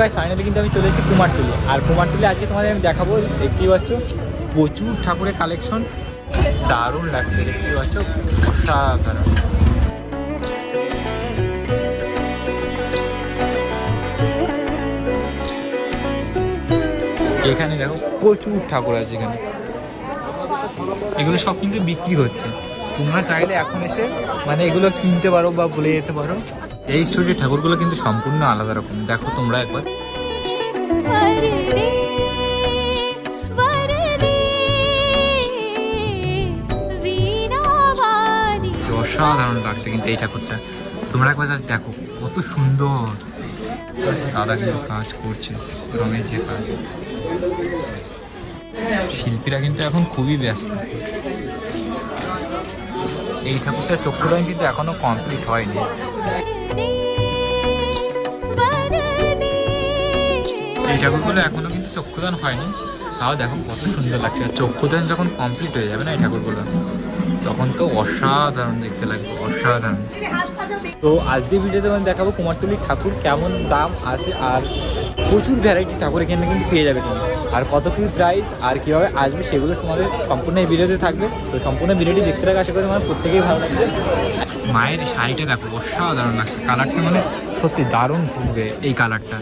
গাছ ফাইনালি কিন্তু আমি চলে এসেছি কুমারটুলি। আর কুমারটুলি আজকে তোমাদের আমি দেখাবো, দেখতেই পাচ্ছ, প্রচুর ঠাকুরের কালেকশন দারুণ লাগছে, দেখতেই পাচ্ছ, অসাধারণ। এখানে দেখো, প্রচুর ঠাকুর আছে এখানে। এগুলো সব কিন্তু বিক্রি হচ্ছে। তোমরা চাইলে এখন এসে মানে এগুলো কিনতে পারো বা বলে যেতে পারো। এই স্টোরির ঠাকুরগুলো কিন্তু সম্পূর্ণ আলাদা রকম। দেখো তোমরা একবার। অসাধারণ লাগছে কিন্তু এই ঠাকুরটা। তোমরা একবার জাস্ট দেখো কত সুন্দর। দাদা কিন্তু কাজ করছে রঙের যে কাজ। শিল্পীরা কিন্তু এখন খুবই ব্যস্ত। এই ঠাকুরটার চক্ষুদান কিন্তু এখনও কমপ্লিট হয়নি। এই ঠাকুরগুলো এখনও কিন্তু চক্ষুদান হয়নি। তাও দেখো কত সুন্দর লাগছে। আর চক্ষুদান যখন কমপ্লিট হয়ে যাবে না এই ঠাকুরগুলো, তখন তো অসাধারণ দেখতে লাগবে, অসাধারণ। তো আজকে ভিডিওতে আমি দেখাবো কুমারটুলির ঠাকুর কেমন দাম আছে আর প্রচুর ভ্যারাইটি ঠাকুর এখানে কিন্তু পেয়ে যাবে তুমি আর কত কি প্রাইস আর কীভাবে আসবে সেগুলো তোমাদের সম্পূর্ণ এই ভিডিওতে থাকবে তো সম্পূর্ণ ভিডিওটি দেখতে থাকা আশা করি তোমার প্রত্যেকেই ভালো লাগবে মায়ের শাড়িটা দেখো অসাধারণ লাগছে কালারটা মানে সত্যি দারুণ ঘুরবে এই কালারটা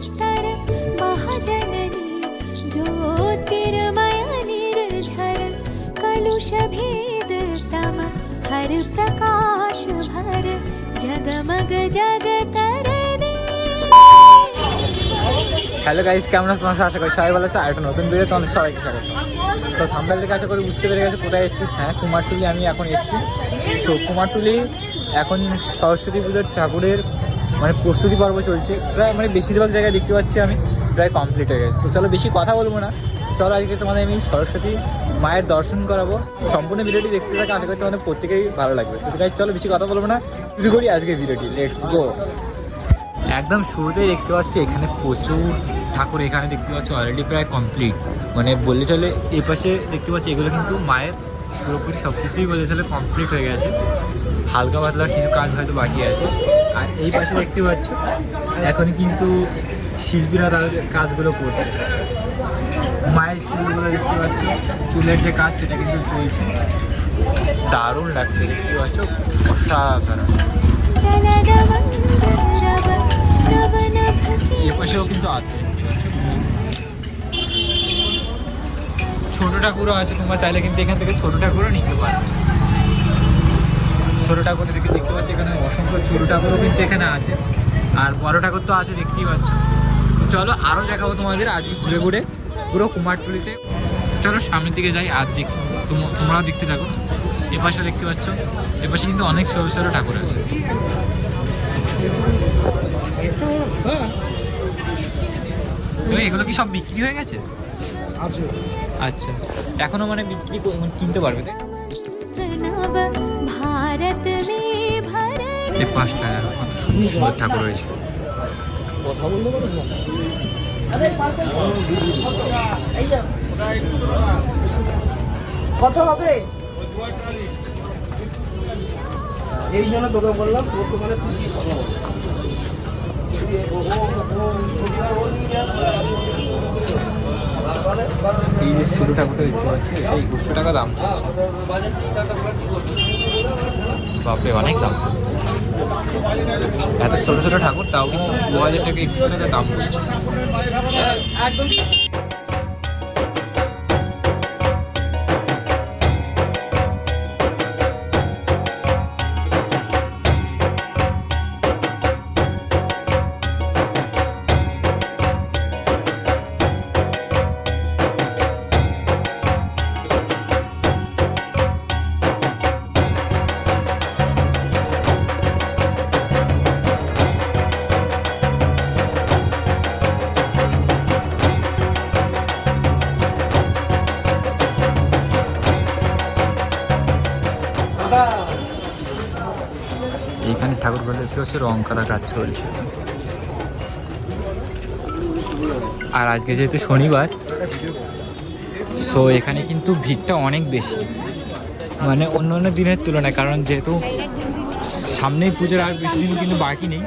स्तन महाजननी ज्योतिर्मय निर्झर कलुषभेद तम हर प्रकाश भर जगमग जग হ্যালো গাইস কেমন আছো? তোমার আশা করি সবাই ভালো আছে। আর একটা নতুন ভিডিও তোমাদের সবাইকে স্বাগত। তো থাম্বেল থেকে আশা করি বুঝতে পেরে গেছে কোথায় এসেছি। হ্যাঁ কুমারটুলি আমি এখন এসেছি। তো কুমারটুলি এখন সরস্বতী পুজোর ঠাকুরের মানে প্রস্তুতি পর্ব চলছে। প্রায় মানে বেশিরভাগ জায়গায় দেখতে পাচ্ছি আমি, প্রায় কমপ্লিট হয়ে গেছে। তো চলো বেশি কথা বলব না। চলো আজকে তোমাদের আমি সরস্বতী মায়ের দর্শন করাবো। সম্পূর্ণ ভিডিওটি দেখতে থাকা, আশা করি তোমাদের প্রত্যেকেই ভালো লাগবে। তো চলো বেশি কথা বলব না। শুরু করি আজকে ভিডিওটি। লেটস গো একদম শুরুতেই দেখতে পাচ্ছি এখানে প্রচুর ঠাকুর এখানে দেখতে পাচ্ছি অলরেডি প্রায় কমপ্লিট মানে বললে চলে এই পাশে দেখতে পাচ্ছি এগুলো কিন্তু মায়ের পুরোপুরি সব কিছুই বললে চলে কমপ্লিট হয়ে গেছে। হালকা পাতলা কিছু কাজ হয়তো বাকি আছে। আর এই পাশে দেখতে পাচ্ছ, এখন কিন্তু শিল্পীরা তাদের কাজগুলো করছে। মায়ের চুলগুলো দেখতে পাচ্ছ, চুলের যে কাজ সেটা কিন্তু চলছে। দারুণ লাগছে, দেখতে পাচ্ছ? অসাধারণ। এপাশেও কিন্তু আছে। ছোট ঠাকুরও আছে, তোমরা চাইলে কিন্তু এখান থেকে ছোট ঠাকুরও নিতে পারো। ছোট ঠাকুর দেখে দেখতে পাচ্ছি, এখানে অসংখ্য ছোট ঠাকুরও কিন্তু এখানে আছে। আর বড় ঠাকুর তো আছে, দেখতেই পাচ্ছ। চলো আরও দেখাবো তোমাদের আজকে ঘুরে ঘুরে, পুরো কুমারটুলিতে। চলো সামনের দিকে যাই, আর দেখ তোমরাও দেখতে থাকো। এপাশে দেখতে পাচ্ছ, এপাশে কিন্তু অনেক ছোট ছোট ঠাকুর আছে। হ্যাঁ। এগুলো কি সব বিক্রি হয়ে গেছে? আছে। আচ্ছা। এখনও মানে বিক্রি মানে কিনতে পারবে তাই ভারত মে পাঁচ টাকা কত সুন্দর সুন্দর ঠাকুর রয়েছে। কথা বলতে কত হবে। এই জন্য তোকে বললাম বর্তমানে ছোট টাকা দাম চাইছে বাপরে, অনেক দাম। এত ছোট ছোট ঠাকুর, তাও কিন্তু দু হাজার টাকা একুশশো টাকা দাম বলছে এইখানে ঠাকুরগুলো দেখতে হচ্ছে? রং করা কাজ চলছে। আর আজকে যেহেতু শনিবার সো এখানে কিন্তু ভিড়টা অনেক বেশি। মানে অন্য অন্য দিনের তুলনায়, কারণ যেহেতু সামনেই পুজোর আর বেশি দিন কিন্তু বাকি নেই।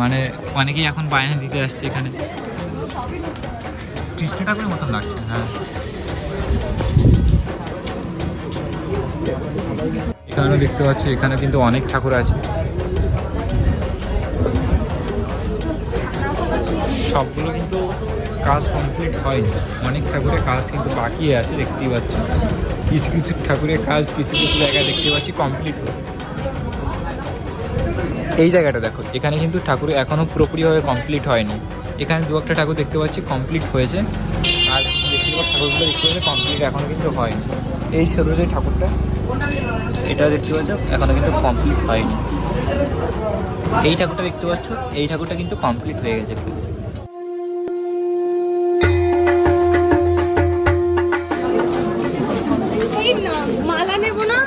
মানে অনেকেই এখন বায়না দিতে আসছে এখানে। কৃষ্ণ ঠাকুরের মতন লাগছে হ্যাঁ। এখানেও দেখতে পাচ্ছি, এখানে কিন্তু অনেক ঠাকুর আছে। সবগুলো কিন্তু কাজ কমপ্লিট হয়নি। অনেক ঠাকুরের কাজ কিন্তু বাকি আছে, দেখতেই পাচ্ছি। কিছু কিছু ঠাকুরের কাজ কিছু কিছু জায়গায় দেখতে পাচ্ছি কমপ্লিট এই জায়গাটা দেখো, এখানে কিন্তু ঠাকুর এখনও পুরোপুরিভাবে কমপ্লিট হয়নি। এখানে দু একটা ঠাকুর দেখতে পাচ্ছি কমপ্লিট হয়েছে। আর বেশিরভাগ ঠাকুরগুলো দেখতে পাচ্ছি কমপ্লিট এখনও কিন্তু হয়নি। এই সরু যে ঠাকুরটা? এটা দেখতে পাচ্ছ এখনও কিন্তু কমপ্লিট হয়নি। এই ঠাকুরটা দেখতে পাচ্ছ এই ঠাকুরটা কিন্তু কমপ্লিট হয়ে গেছে। এই না মালা নেব না?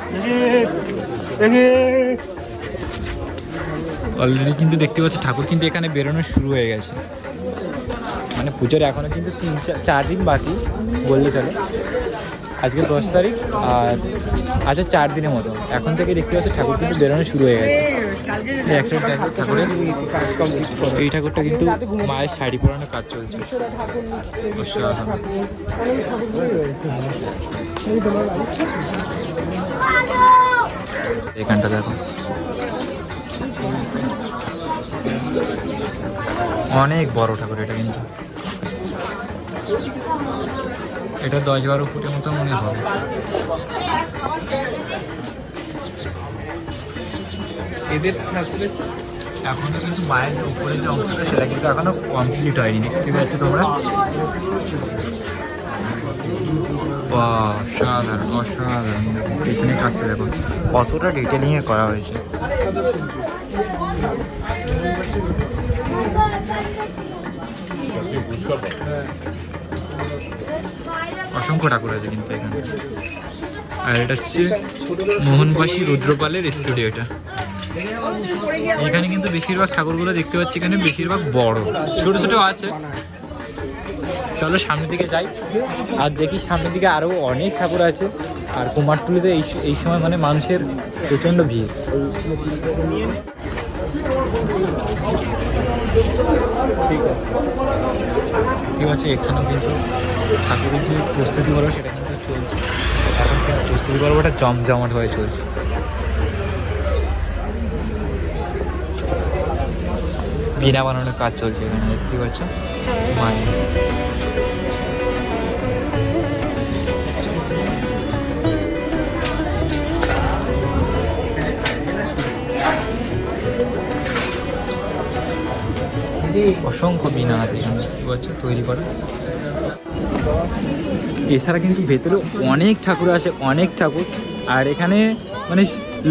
অলরেডি কিন্তু দেখতে পাচ্ছি ঠাকুর কিন্তু এখানে বেরোনো শুরু হয়ে গেছে। মানে পুজোর এখনও কিন্তু তিন চার দিন বাকি বললে চলে। আজকে দশ তারিখ, আর আচ্ছা চার দিনের মতো। এখন থেকে দেখতে পাচ্ছি ঠাকুর কিন্তু বেরোনো শুরু হয়ে গেছে। এই ঠাকুরটা কিন্তু মায়ের শাড়ি পরানোর কাজ চলছে। এখানটা দেখো। অনেক বড় ঠাকুর এটা কিন্তু। এটা দশ বারো ফুটের মতো মনে হবে এদের ঠাকুরের এখনও কিন্তু মায়ের যে উপরের যে অংশটা সেটা কিন্তু এখনও কমপ্লিট হয়নি। দেখতে পাচ্ছ তোমরা? বাহ, অসাধারণ অসাধারণ। পিছনে কাছে দেখো। কতটা ডিটেলিংয়ে করা হয়েছে। অসংখ্য ঠাকুর আছে কিন্তু এখানে। আর এটা হচ্ছে মোহনবাসী রুদ্রপালের স্টুডিও এটা। এখানে কিন্তু বেশিরভাগ ঠাকুরগুলো দেখতে পাচ্ছি এখানে, বেশিরভাগ বড়। ছোট ছোট আছে। চলো সামনের দিকে যাই। আর দেখি সামনের দিকে আরও অনেক ঠাকুর আছে। আর কুমারটুলিতে এই এই সময় মানে মানুষের প্রচণ্ড ভিড়। ঠিক আছে, এখানেও কিন্তু ঠাকুরের যে প্রস্তুতি বলো, সেটা কিন্তু চলছে। এখন কিন্তু প্রস্তুতি পর্বটা জমজমাট হয়ে চলছে। বিনা বানানোর কাজ চলছে এখানে দেখতে পাচ্ছ? মায়ের। অসংখ্য বিনা আছে এখানে পাচ্ছ? তৈরি করা। এছাড়া কিন্তু ভেতরে অনেক ঠাকুর আছে, অনেক ঠাকুর। আর এখানে মানে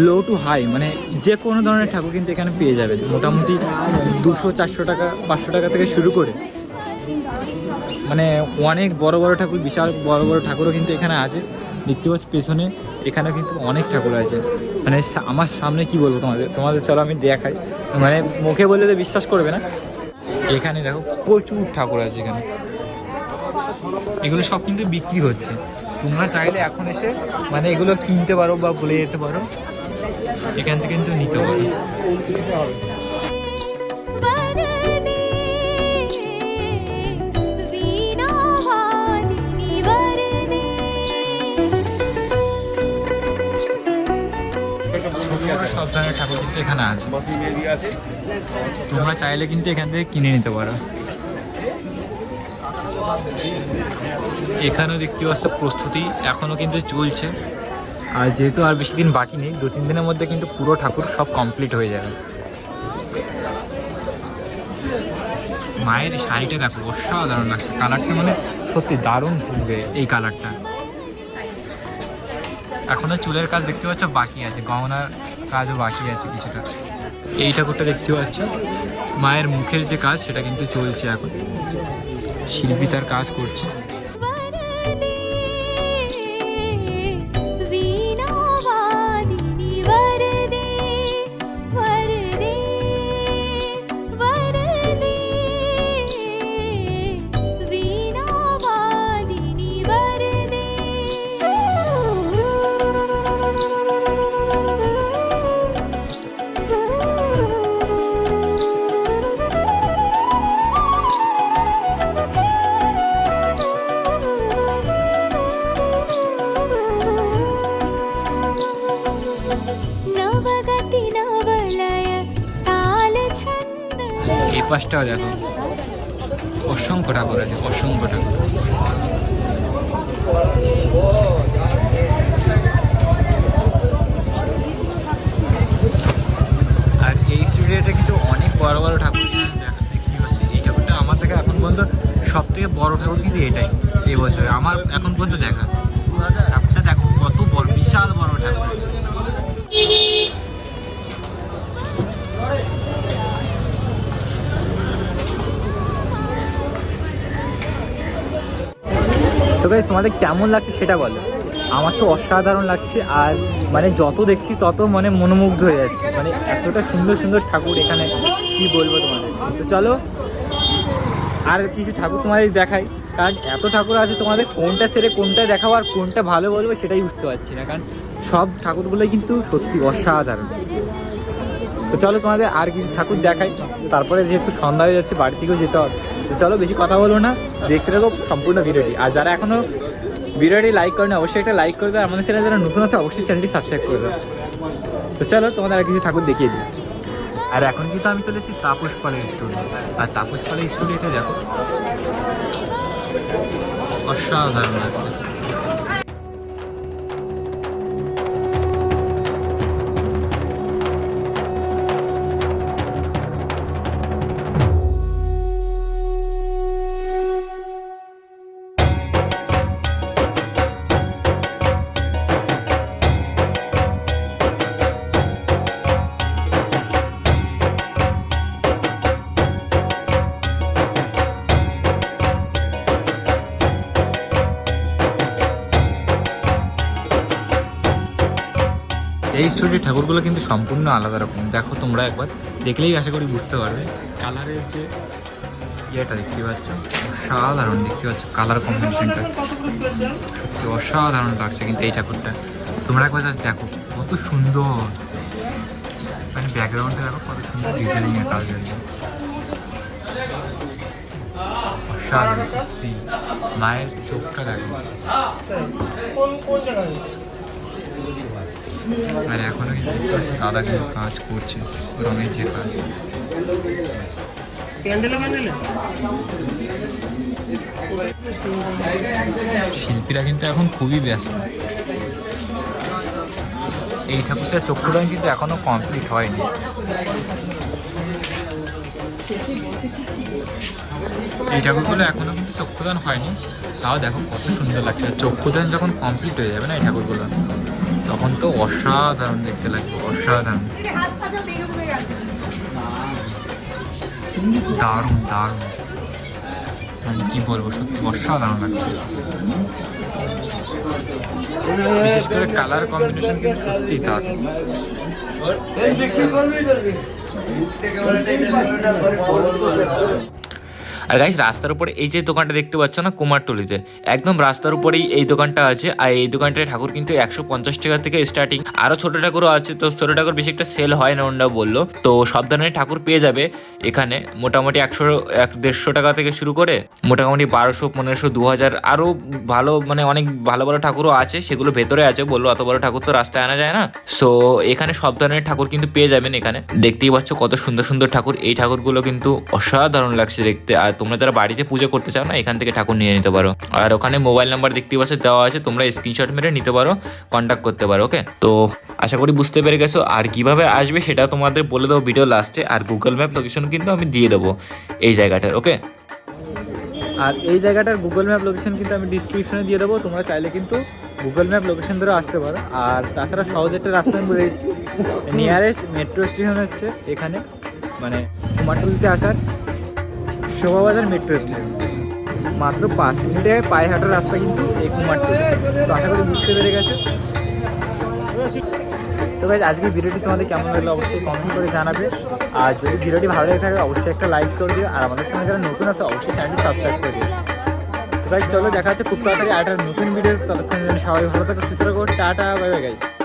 লো টু হাই মানে যে কোনো ধরনের ঠাকুর কিন্তু এখানে পেয়ে যাবে। মোটামুটি দুশো, চারশো টাকা, পাঁচশো টাকা থেকে শুরু করে। মানে অনেক বড় বড় ঠাকুর, বিশাল বড় বড় ঠাকুরও কিন্তু এখানে আছে। দেখতে পাচ্ছি পেছনে এখানে কিন্তু অনেক ঠাকুর আছে। মানে আমার সামনে কি বলব তোমাদের? তোমাদের চলো আমি দেখাই। মানে মুখে বললে তো বিশ্বাস করবে না। এখানে দেখো প্রচুর ঠাকুর আছে এখানে। এগুলো সব কিন্তু বিক্রি হচ্ছে। তোমরা চাইলে এখন এসে মানে এগুলো কিনতে পারো বা বলে যেতে পারো। এখান থেকে কিন্তু নিতে পারো। সব ধরনের ঠাকুর কিন্তু এখানে আছে। তোমরা চাইলে কিন্তু এখান থেকে কিনে নিতে পারো। এখানেও দেখতে পাচ্ছ প্রস্তুতি এখনও কিন্তু চলছে। আর যেহেতু আর বেশি দিন বাকি নেই দু তিন দিনের মধ্যে কিন্তু পুরো ঠাকুর সব কমপ্লিট হয়ে যাবে। মায়ের শাড়িটা দেখো, অসাধারণ লাগছে। কালারটা মানে সত্যি দারুণ ঢুকবে এই কালারটা। এখনও চুলের কাজ দেখতে পাচ্ছ, বাকি আছে। গহনার কাজও বাকি আছে কিছুটা। এই ঠাকুরটা দেখতে পাচ্ছ, মায়ের মুখের যে কাজ, সেটা কিন্তু চলছে এখন। শিল্পী তার কাজ করছে। পাশটাও দেখো। অসংখ্য ঠাকুর আছে, অসংখ্য ঠাকুর। আর এই স্টুডিওটা কিন্তু অনেক বড় বড় ঠাকুর দেখতে হচ্ছে? এই ঠাকুরটা আমার থেকে এখন পর্যন্ত সব থেকে বড় ঠাকুর কিন্তু এটাই, এই আমার এখন পর্যন্ত দেখা। ঠাকুরটা দেখো, কত বড়, বিশাল বড় ঠাকুর। গাইজ তোমাদের কেমন লাগছে সেটা বলো। আমার তো অসাধারণ লাগছে, আর মানে যত দেখছি তত মানে মনোমুগ্ধ হয়ে যাচ্ছে। মানে এতটা সুন্দর সুন্দর ঠাকুর এখানে, কি বলব তোমাদের? তো চলো, আর কিছু ঠাকুর তোমাদের দেখাই। কারণ এত ঠাকুর আছে তোমাদের, কোনটা ছেড়ে কোনটা দেখাবো আর কোনটা ভালো বলব সেটাই বুঝতে পারছি না। কারণ সব ঠাকুরগুলোই কিন্তু সত্যি অসাধারণ। তো চলো তোমাদের আর কিছু ঠাকুর দেখাই। তারপরে যেহেতু সন্ধ্যা হয়ে যাচ্ছে, বাড়ি থেকেও যেতে হবে। চলো বেশি কথা বলব না, দেখতে থাকো সম্পূর্ণ ভিডিওটি। আর যারা এখনও ভিডিওটি লাইক করে না অবশ্যই একটা লাইক করে দেয় আমাদের চ্যানেল যারা নতুন আছে, অবশ্যই চ্যানেলটি সাবস্ক্রাইব করে দাও। তো চলো, তোমাদের আর কিছু ঠাকুর দেখিয়ে দিই। আর এখন কিন্তু আমি চলে এসেছি তাপস পালের স্টুডিও আর তাপস পালের স্টুডিওতে দেখো। অসাধারণ লাগছে। স্টোরির ঠাকুরগুলো কিন্তু সম্পূর্ণ আলাদা রকম। দেখো তোমরা একবার, দেখলেই আশা করি বুঝতে পারবে। কালারের যে ইয়েটা দেখতে পাচ্ছ, অসাধারণ দেখতে পাচ্ছ কালার কম্বিনেশনটা সত্যি অসাধারণ লাগছে কিন্তু এই ঠাকুরটা। তোমরা একবার জাস্ট দেখো, কত সুন্দর। মানে ব্যাকগ্রাউন্ডে দেখো, কত সুন্দর ডিজাইনিং এর কাজ আছে অসাধারণ মায়ের চোখটা দেখো। আর এখনও কিন্তু দাদা কিন্তু কাজ করছে রঙের যে কাজ। শিল্পীরা কিন্তু এখন খুবই ব্যস্ত। এই ঠাকুরটা চক্ষুদান কিন্তু এখনও কমপ্লিট হয়নি। এই ঠাকুরগুলো এখনও কিন্তু চক্ষুদান হয়নি। তাও দেখো কত সুন্দর লাগছে। চক্ষুদান যখন কমপ্লিট হয়ে যাবে না এই ঠাকুরগুলো? তখন তো অসাধারণ দেখতে লাগবে অসাধারণ। দারুণ দারুণ। আমি কি বলব সত্যি অসাধারণ লাগছে। বিশেষ করে কালার কম্বিনেশন কিন্তু সত্যি দারুণ। আর গাইস রাস্তার উপরে এই যে দোকানটা দেখতে পাচ্ছ না, কুমারটুলিতে, একদম রাস্তার উপরেই এই দোকানটা আছে। আর এই দোকানটায় ঠাকুর কিন্তু একশো পঞ্চাশ টাকা থেকে স্টার্টিং আরও ছোট ঠাকুরও আছে, তো ছোট ঠাকুর বেশি একটা সেল হয় না ওনারা বলল। তো সব ধরনের ঠাকুর পেয়ে যাবে এখানে, মোটামুটি একশো, এক দেড়শো টাকা থেকে শুরু করে, মোটামুটি বারোশো, পনেরোশো দু হাজার আরও ভালো মানে অনেক ভালো ভালো ঠাকুরও আছে, সেগুলো ভেতরে আছে বলল, অত বড় ঠাকুর তো রাস্তায় আনা যায় না। সো এখানে সব ধরনের ঠাকুর কিন্তু পেয়ে যাবেন এখানে। দেখতেই পাচ্ছ কত সুন্দর সুন্দর ঠাকুর। এই ঠাকুরগুলো কিন্তু অসাধারণ লাগছে দেখতে, আর তোমরা যারা বাড়িতে পুজো করতে চাও না, এখান থেকে ঠাকুর নিয়ে নিতে পারো। আর ওখানে মোবাইল নাম্বার দেখতে পাচ্ছ, দেওয়া আছে, তোমরা স্ক্রিনশট মেরে নিতে পারো কন্ট্যাক্ট করতে পারো ওকে তো আশা করি বুঝতে পেরে গেছো। আর কীভাবে আসবে সেটা তোমাদের বলে দেবো ভিডিও লাস্টে আর গুগল ম্যাপ লোকেশন কিন্তু আমি দিয়ে দেবো এই জায়গাটার ওকে আর এই জায়গাটার গুগল ম্যাপ লোকেশন কিন্তু আমি ডিসক্রিপশনে দিয়ে দেবো। তোমরা চাইলে কিন্তু গুগল ম্যাপ লোকেশন ধরে আসতে পারো। আর তাছাড়া সহজ একটা রাস্তা আমি বলে দিচ্ছি। নিয়ারেস্ট মেট্রো স্টেশন হচ্ছে এখানে মানে কুমারটুলিতে আসার শোভাবাজার মেট্রো স্টেশন। মাত্র পাঁচ মিনিটে পায়ে হাঁটার রাস্তা কিন্তু এই কুমারটুলি। তো আশা করি বুঝতে পেরে গেছো। তো ভাই আজকের ভিডিওটি তোমাদের কেমন লাগল অবশ্যই কমেন্ট করে জানাবে। আর যদি ভিডিওটি ভালো লেগে থাকে, অবশ্যই একটা লাইক করে দিও। আর আমাদের সঙ্গে যারা নতুন আছে, অবশ্যই চ্যানেলটি সাবস্ক্রাইব করে দিও। তো ভাই চলো দেখা হচ্ছে খুব তাড়াতাড়ি আর নতুন ভিডিও ততক্ষণ সবাই ভালো থাকো, সুস্থ থাকো। Tata bye bye guys